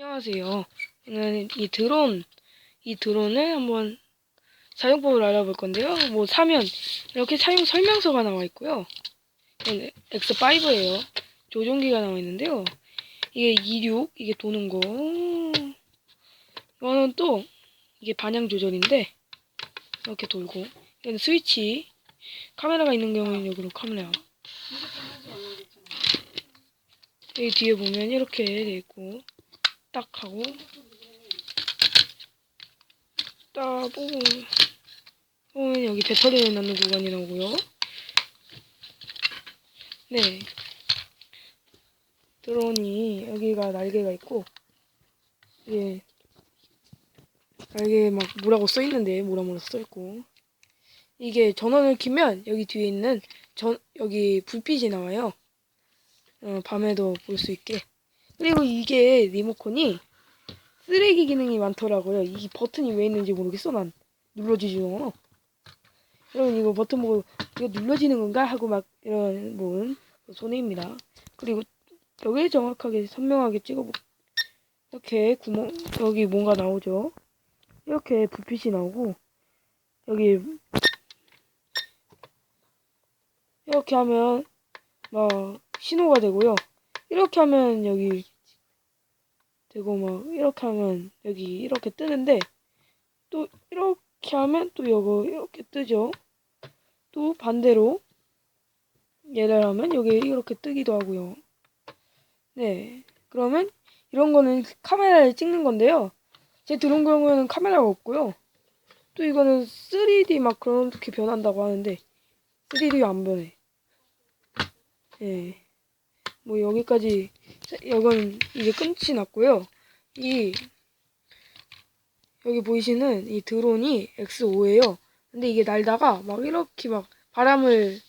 안녕하세요. 저는 이 드론, 이 드론을 한번 사용법을 알아볼 건데요. 뭐 사면 이렇게 사용 설명서가 나와 있고요. 이건 X5예요. 조종기가 나와 있는데요. 이게 26, 이게 도는 거. 이거는 또 이게 반향 조절인데 이렇게 돌고 이건 스위치. 카메라가 있는 경우에는 여기로 카메라. 여기 뒤에 보면 이렇게 돼 있고 딱 하고 딱 보면 여기 배터리를 넣는 구간이 나오고요. 네. 드론이 여기가 날개가 있고 이게 날개에 막 뭐라고 써 있는데 뭐라 뭐라 써 있고 이게 전원을 켜면 여기 뒤에 있는 전 여기 불빛이 나와요. 어, 밤에도 볼 수 있게. 그리고 이게 리모컨이 쓰레기 기능이 많더라고요. 이 버튼이 왜 있는지 모르겠어. 난 눌러지지도 않아. 여러분 이거 버튼 보고 이거 눌러지는 건가 하고 막 이런 분 손해입니다. 그리고 여기 정확하게 선명하게 찍어보 이렇게 구멍 여기 뭔가 나오죠. 이렇게 불빛이 나오고 여기 이렇게 하면 막 신호가 되고요. 이렇게 하면 여기 되고 막 이렇게 하면 여기 이렇게 뜨는데 또 이렇게 하면 또 요거 이렇게 뜨죠. 또 반대로 얘를 하면 여기 이렇게 뜨기도 하고요. 네. 그러면 이런 거는 카메라를 찍는 건데요. 제 드론 경우에는 카메라가 없고요. 또 이거는 3D 막 그렇게 변한다고 하는데 3D 안 변해. 예. 뭐 여기까지 이건 이게 끝이 났고요. 이 여기 보이시는 이 드론이 X5예요. 근데 이게 날다가 막 이렇게 막 바람을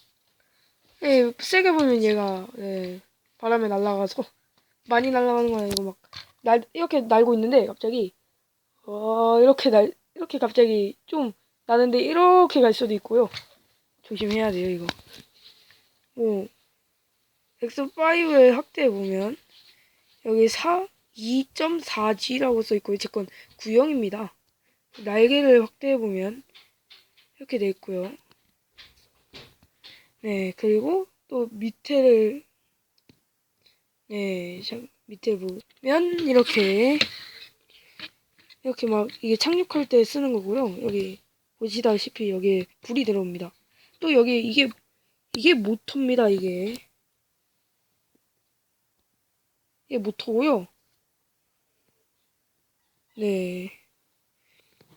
예, 세게 불면 얘가 예, 바람에 날아가서 많이 날아가는 건 아니고 막 날 이렇게 날고 있는데 갑자기 어 이렇게 날 이렇게 갑자기 좀 나는데 이렇게 갈 수도 있고요. 조심해야 돼요 이거. 뭐 X5의 확대해 보면 여기 4 2.4G라고 써 있고요. 제건 구형입니다. 날개를 확대해 보면 이렇게 돼 있고요. 네, 그리고 또 밑에를 네, 자, 밑에 보면 이렇게 이렇게 막 이게 착륙할 때 쓰는 거고요. 여기 보시다시피 여기에 불이 들어옵니다. 또 여기 이게 이게 모터입니다. 이게 이게 모터고요. 네.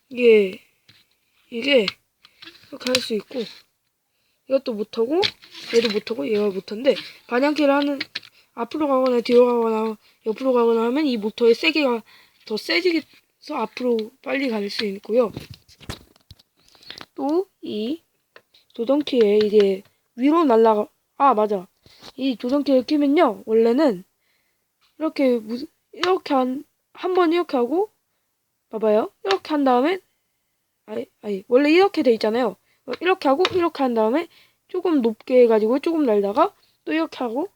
이게 이게 이렇게 할 수 있고 이것도 모터고 얘도 모터고 얘가 모터인데 반향기를 하는 앞으로 가거나 뒤로 가거나 옆으로 가거나 하면 이 모터의 세기가 더 세지서 앞으로 빨리 갈 수 있고요. 또 이 조정키에 이게 위로 날라가 아 맞아 이 조정키를 키면요 원래는 이렇게 무 이렇게 한 한 번 이렇게 하고 봐봐요. 이렇게 한 다음에 아니 아니 원래 이렇게 돼 있잖아요. 이렇게 하고 이렇게 한 다음에 조금 높게 해가지고 조금 날다가 또 이렇게 하고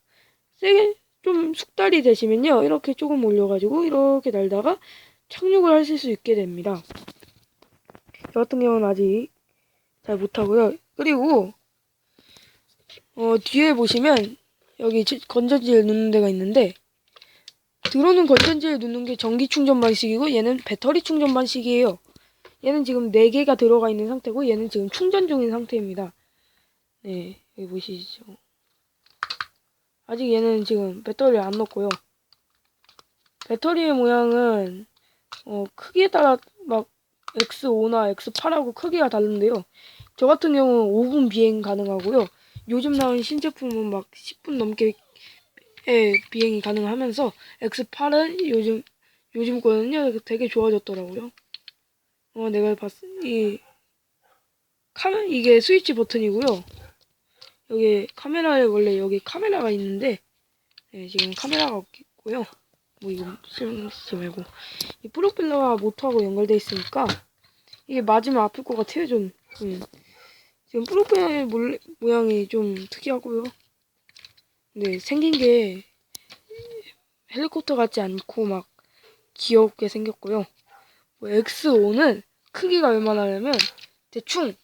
세게 좀 숙달이 되시면요. 이렇게 조금 올려가지고 이렇게 날다가 착륙을 하실 수 있게 됩니다. 저 같은 경우는 아직 잘 못하고요. 그리고 어 뒤에 보시면 여기 건전지를 넣는 데가 있는데 드론은 건전지를 넣는 게 전기 충전 방식이고 얘는 배터리 충전 방식이에요. 얘는 지금 4개가 들어가 있는 상태고 얘는 지금 충전 중인 상태입니다. 네, 여기 보시죠. 아직 얘는 지금 배터리를 안 넣었고요. 배터리의 모양은 어, 크기에 따라 막 X5나 X8하고 크기가 다른데요. 저 같은 경우는 5분 비행 가능하고요. 요즘 나온 신제품은 막 10분 넘게 예, 비행이 가능하면서 X8은 요즘 요즘 거는요 되게 좋아졌더라고요. 어 내가 봤 이 카메 이게 스위치 버튼이고요. 여기 카메라에 원래 여기 카메라가 있는데 네, 지금 카메라가 없고요. 뭐 이거 쓰지 말고 이 프로펠러가 모터하고 연결돼 있으니까 이게 맞으면 아플 것 같아요 좀. 음. 지금 프로펠러 모양이 좀 특이하고요. 네, 생긴 게 헬리콥터 같지 않고 막 귀엽게 생겼고요. 뭐 X5는 크기가 얼마나냐면 대충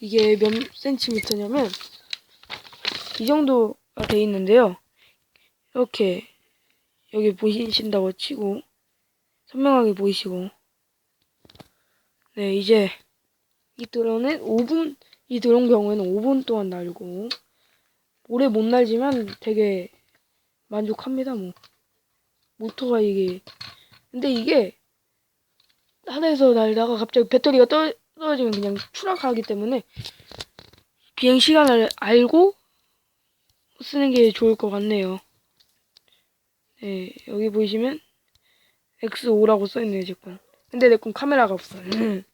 이게 몇 센티미터냐면 이 정도가 돼 있는데요. 이렇게 여기 보이신다고 치고 선명하게 보이시고 네 이제 이 드론은 5분 이 드론 경우에는 5분 동안 날고 오래 못 날지만 되게 만족합니다 뭐 모터가 이게 근데 이게 하늘에서 날다가 갑자기 배터리가 떨, 떨어지면 그냥 추락하기 때문에 비행 시간을 알고 쓰는 게 좋을 것 같네요. 네, 여기 보이시면 X5라고 써있네요, 제 건. 근데 내 건 카메라가 없어요.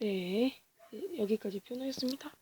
네, 여기까지 표현하겠습니다.